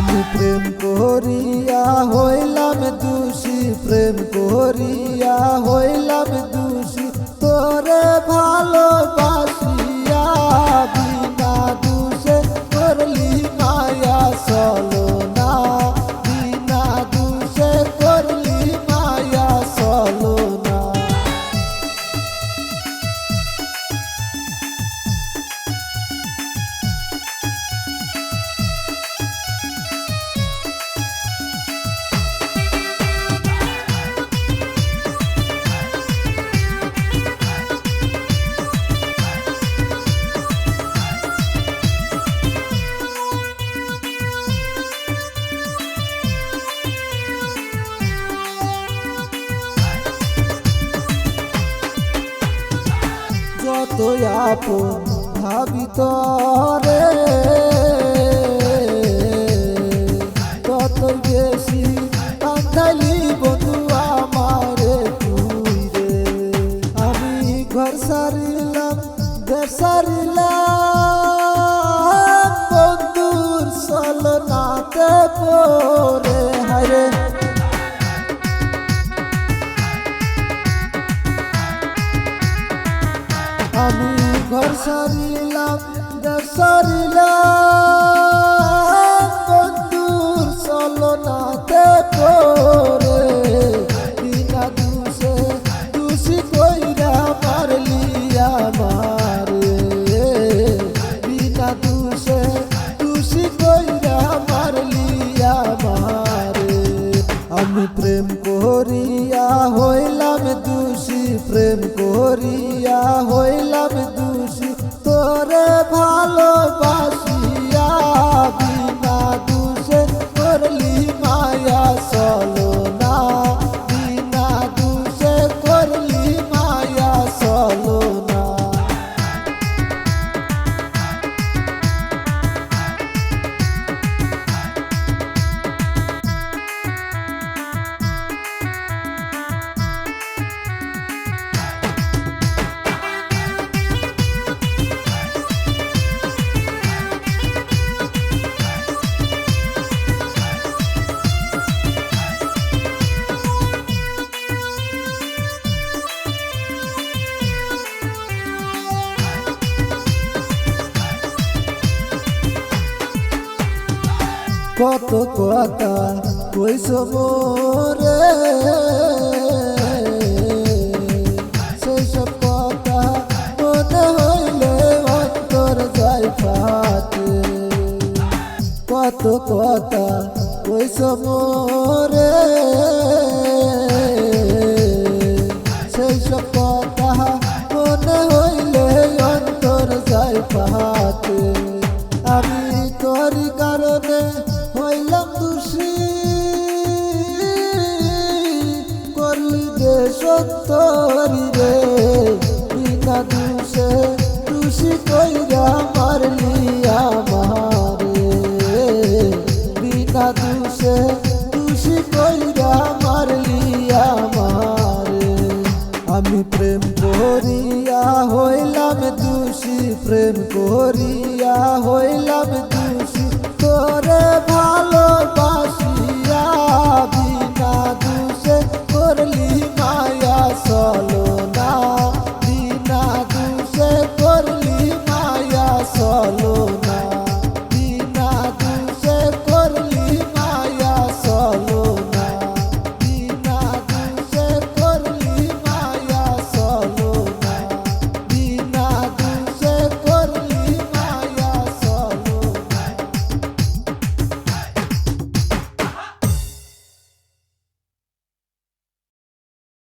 আমি প্রেম করিয়া হইলাম দোষী প্রেম করিয়া হইলাম দোষী। তোরে ভালোবাসিয়া যত আপন ভাবি তরে তত বেশি কান্দালি বন্ধু আমারে তুই রে। আমি ঘর সারিলাম, দেশ সারিলাম, বন্ধুর সলনাতে পরে হায় আমি ঘর সারিলাম, দেশ সারিলাম। বন্ধুর চলনাতে পরে বিনা দুষে দোষী কইরা মারলি আমারে। বিনা দুষে দোষী কইরা আমি প্রেম করিয়া হইলাম দোষী প্রেম করিয়া হইলাম দোষী। তোরে ভালোবাসিয়া বিনা দোষে করলি মায়া কত কথা কইস মোরে সেইসব কথা মনে হইলে অন্তর যাই ফাটে। কত কথা কইস মোরে সেই সব কথা মনে হইলে অন্তর যাই ফাটে। আমি দোষী করলি যে সত্তরি রে, বিনা দোষে দোষী কইরা মারলি আমারে। বিনা দোষে দোষী কইরা মারলি আমারে। আমি প্রেম করিয়া হইলাম দোষী প্রেম করিয়া হইলাম দোষী